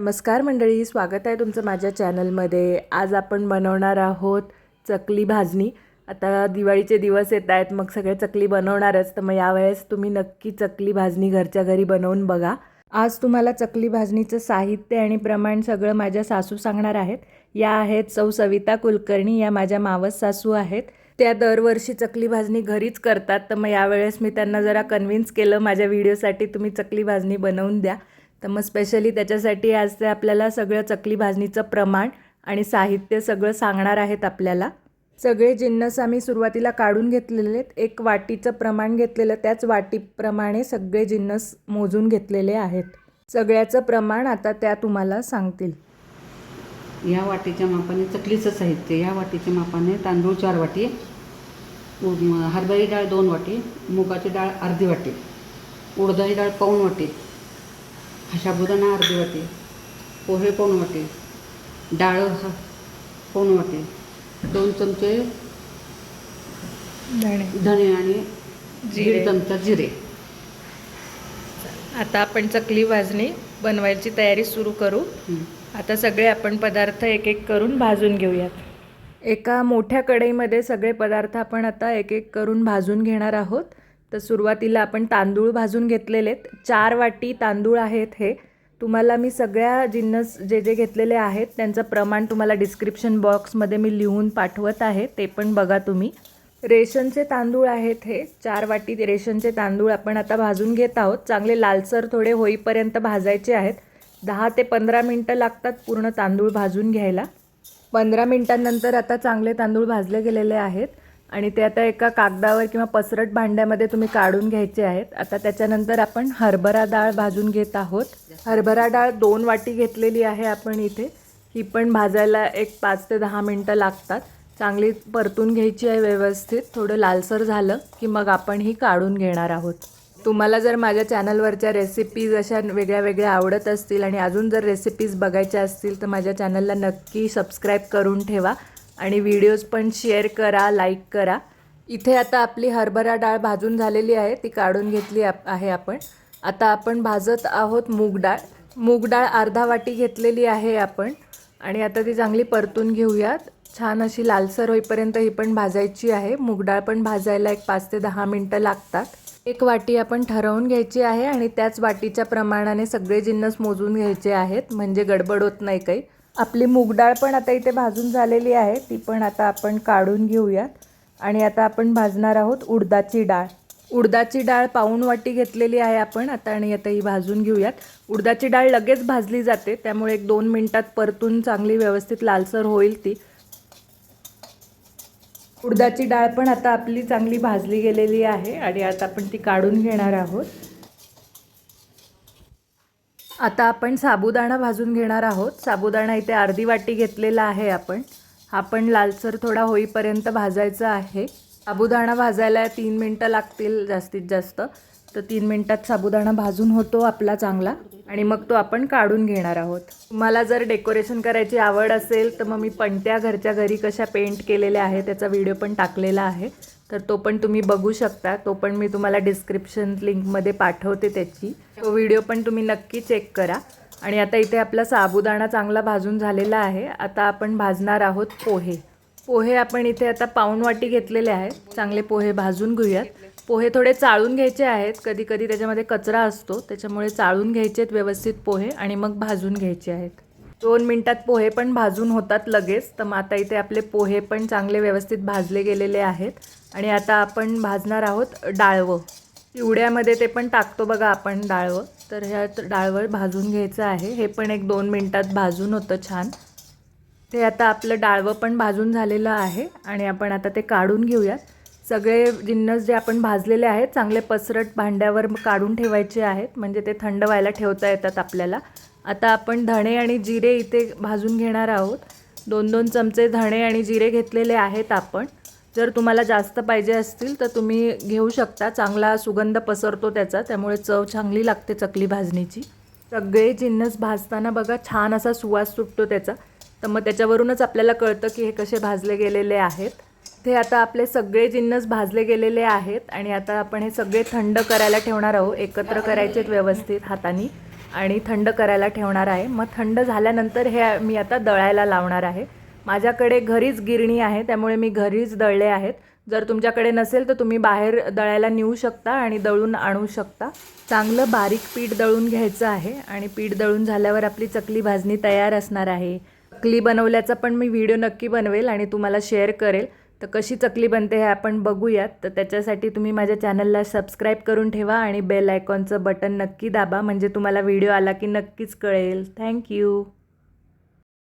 नमस्कार मंडळी स्वागत आहे तुमचं माझ्या चॅनलमध्ये. आज आपण बनवणार आहोत चकली भाजणी. आता दिवाळीचे दिवस येत आहेत मग सगळे चकली बनवणारच. तर मग यावेळेस तुम्ही नक्की चकली भाजणी घरच्या घरी बनवून बघा. आज तुम्हाला चकली भाजणीचं साहित्य आणि प्रमाण सगळं माझ्या सासू सांगणार आहेत. या आहेत सौ सविता कुलकर्णी या माझ्या मावस सासू आहेत. त्या दरवर्षी चकली भाजणी घरीच करतात. तर मग यावेळेस मी त्यांना जरा कन्व्हिन्स केलं माझ्या व्हिडिओसाठी तुम्ही चकली भाजणी बनवून द्या. तर मग स्पेशली त्याच्यासाठी आज ते आपल्याला सगळं चकली भाजणीचं प्रमाण आणि साहित्य सगळं सांगणार आहेत आपल्याला. सगळे जिन्नस आम्ही सुरुवातीला काढून घेतलेले आहेत एक वाटीचं प्रमाण घेतलेलं त्याच वाटीप्रमाणे सगळे जिन्नस मोजून घेतलेले आहेत. सगळ्याचं प्रमाण आता त्या तुम्हाला सांगतील. या वाटीच्या मापाने चकलीचं साहित्य या वाटीच्या मापाने तांदूळ चार वाटी हरभरी डाळ दोन वाटी मुगाची डाळ अर्धी वाटी उडदाची डाळ पाऊण वाटी साबुदाणा अर्धी वाटी पोहे पाऊण वाटी डाळ पाऊण वाटी दोन चमचे धणे. आणि जिरे. दीड चमचा जिरे. आता आपण चकली भाजणी बनवायची तयारी सुरू करू. आता सगळे आपण पदार्थ एक एक करून भाजून घेऊयात. एका मोठ्या कढईमध्ये सगळे पदार्थ आपण आता एक एक करून भाजून घेणार आहोत. तर सुरुवातीला आपण तांदूळ भाजून घेतलेले चार वाटी तांदूळ आहेत हे. तुम्हाला मी सगळ्या जिन्नस जे जे घेतलेले आहेत त्यांचं प्रमाण तुम्हाला डिस्क्रिप्शन बॉक्समध्ये मी लिहून पाठवत आहे ते पण बघा तुम्ही. रेशनचे तांदूळ आहेत हे. चार वाटी रेशनचे तांदूळ आपण आता भाजून घेत आहोत. चांगले लालसर थोडे होईपर्यंत भाजायचे आहेत. दहा ते पंधरा मिनटं लागतात पूर्ण तांदूळ भाजून घ्यायला. पंधरा मिनटांनंतर आता चांगले तांदूळ भाजले गेलेले आहेत. आणि ते आता एका कागदावर किंवा पसरट भांड्यामध्ये तुम्ही काढून घ्यायचे आहेत. आता त्याच्यानंतर आपण हरभरा डाळ भाजून घेत आहोत. हरभरा डाळ दोन वाटी घेतलेली आहे आपण इथे. ही पण भाजायला एक पाच ते दहा मिनटं लागतात. चांगली परतून घ्यायची आहे व्यवस्थित. थोडं लालसर झालं की मग आपण ही काढून घेणार आहोत. तुम्हाला जर माझ्या चॅनलवरच्या रेसिपीज अशा वेगळ्या वेगळ्या आवडत असतील आणि अजून जर रेसिपीज बघायच्या असतील तर माझ्या चॅनलला नक्की सबस्क्राईब करून ठेवा. आणि व्हिडिओज पण शेअर करा लाईक करा. इथे आता आपली हरभरा डाळ भाजून झालेली आहे ती काढून घेतली आप आहे आपण. आता आपण भाजत आहोत मूग डाळ. मूग डाळ अर्धा वाटी घेतलेली आहे आपण. आणि आता ती चांगली परतून घेऊयात. छान अशी लालसर होईपर्यंत ही पण भाजायची आहे. मूग डाळ पण भाजायला एक पाच ते दहा मिनटं लागतात. एक वाटी आपण ठरवून घ्यायची आहे आणि त्याच वाटीच्या प्रमाणाने सगळे जिन्नस मोजून घ्यायचे आहेत. म्हणजे गडबड होत नाही काही. आपली मूग डाळ पण आता इथे भाजून झालेली आहे. ती पण आता आपण काढून घेऊयात. आणि आता आपण भाजणार आहोत उडदाची डाळ. उडदाची डाळ पाऊण वाटी घेतलेली आहे आपण आता आणि आता ही भाजून घेऊयात. उडदाची डाळ लगेच भाजली जाते त्यामुळे एक दोन मिनटात परतून चांगली व्यवस्थित लालसर होईल ती. उडदाची डाळ पण आता आपली चांगली भाजली गेलेली आहे आणि आता आपण ती काढून घेणार आहोत. आता आपण साबुदाणा भाजून घेणार आहोत. साबुदाणा इथे अर्धी वाटी घेतलेला आहे आपण. हा पण लालसर थोडा होईपर्यंत भाजायचा आहे. साबुदाणा भाजायला तीन मिनटं लागतील जास्तीत जास्त. तर तीन मिनटात साबुदाणा भाजून होतो आपला चांगला. आणि मग तो आपण काढून घेणार आहोत. तुम्हाला जर डेकोरेशन करायची आवड असेल तर मग मी पणत्या घरच्या घरी कशा पेंट केलेल्या आहे त्याचा व्हिडिओ पण टाकलेला आहे. तर तो पण तुम्ही बघू शकता. तो पण मी तुम्हाला डिस्क्रिप्शन लिंकमध्ये पाठवते त्याची. तो व्हिडिओ पण तुम्ही नक्की चेक करा. आणि आता इथे आपला साबुदाणा चांगला भाजून झालेला आहे. आता आपण भाजणार आहोत पोहे. पोहे आपण इथे आता पाऊण वाटी घेतलेले आहेत. चांगले पोहे भाजून घेऊयात. पोहे थोडे चाळून घ्यायचे आहेत. कधी कधी त्याच्यामध्ये कचरा असतो. त्याच्यामुळे चाळून घ्यायचे आहेत व्यवस्थित पोहे आणि मग भाजून घ्यायचे आहेत. दोन मिनटात पोहे पण भाजून होतात लगेच. तर मग आता इथे आपले पोहे पण चांगले व्यवस्थित भाजले गेलेले आहेत. आणि आता आपण भाजणार आहोत डाळवं. पिवड्यामध्ये ते पण टाकतो बघा आपण डाळवं. तर ह्या डाळवं भाजून घ्यायचं आहे. हे पण एक दोन मिनटात भाजून होतं छान. ते आता आपलं डाळवं पण भाजून झालेलं आहे. आणि आपण आता ते काढून घेऊयात. सगळे जिन्नस जे आपण भाजलेले आहेत चांगले पसरट भांड्यावर काढून ठेवायचे आहेत. म्हणजे ते थंड व्हायला ठेवता येतात आपल्याला. आता आपण धणे आणि जिरे इथे भाजून घेणार आहोत. दोन दोन चमचे धणे आणि जिरे घेतलेले आहेत आपण. जर तुम्हाला जास्त पाहिजे असतील तर तुम्ही घेऊ शकता. चांगला सुगंध पसरतो त्याचा त्यामुळे चव चांगली लागते चकली भाजणीची. सगळे जिन्नस भाजताना बघा छान असा सुवास सुटतो त्याचा. तर मग त्याच्यावरूनच आपल्याला कळतं की हे कसे भाजले गेलेले आहेत. ते आता आपले सगळे जिन्नस भाजले गेलेले आहेत आणि आता आपण हे सगळे थंड करायला ठेवणार आहोत. एकत्र करायचे व्यवस्थित हाताने. आणि थंड करायला ठेवणार आहे. मग थंड झाल्यानंतर हे मी आता दळायला लावणार आहे. माझ्याकडे घरीच गिरणी आहे त्यामुळे मी घरीच दळले आहेत. जर तुमच्याकडे नसेल तर तुम्ही बाहेर दळायला नेऊ शकता आणि दळून आणू शकता. चांगलं बारीक पीठ दळून घ्यायचं आहे आणि पीठ दळून झाल्यावर आपली चकली भाजणी तयार असणार आहे. चकली बनवल्याचा पण मी व्हिडिओ नक्की बनवेल आणि तुम्हाला शेअर करेल. तर कशी चकली बनते हे आपण बघूयात. तर त्याच्यासाठी तुम्ही माझ्या चॅनलला सबस्क्राईब करून ठेवा आणि बेल आयकॉनचं बटन नक्की दाबा. म्हणजे तुम्हाला व्हिडिओ आला की नक्कीच कळेल. थँक्यू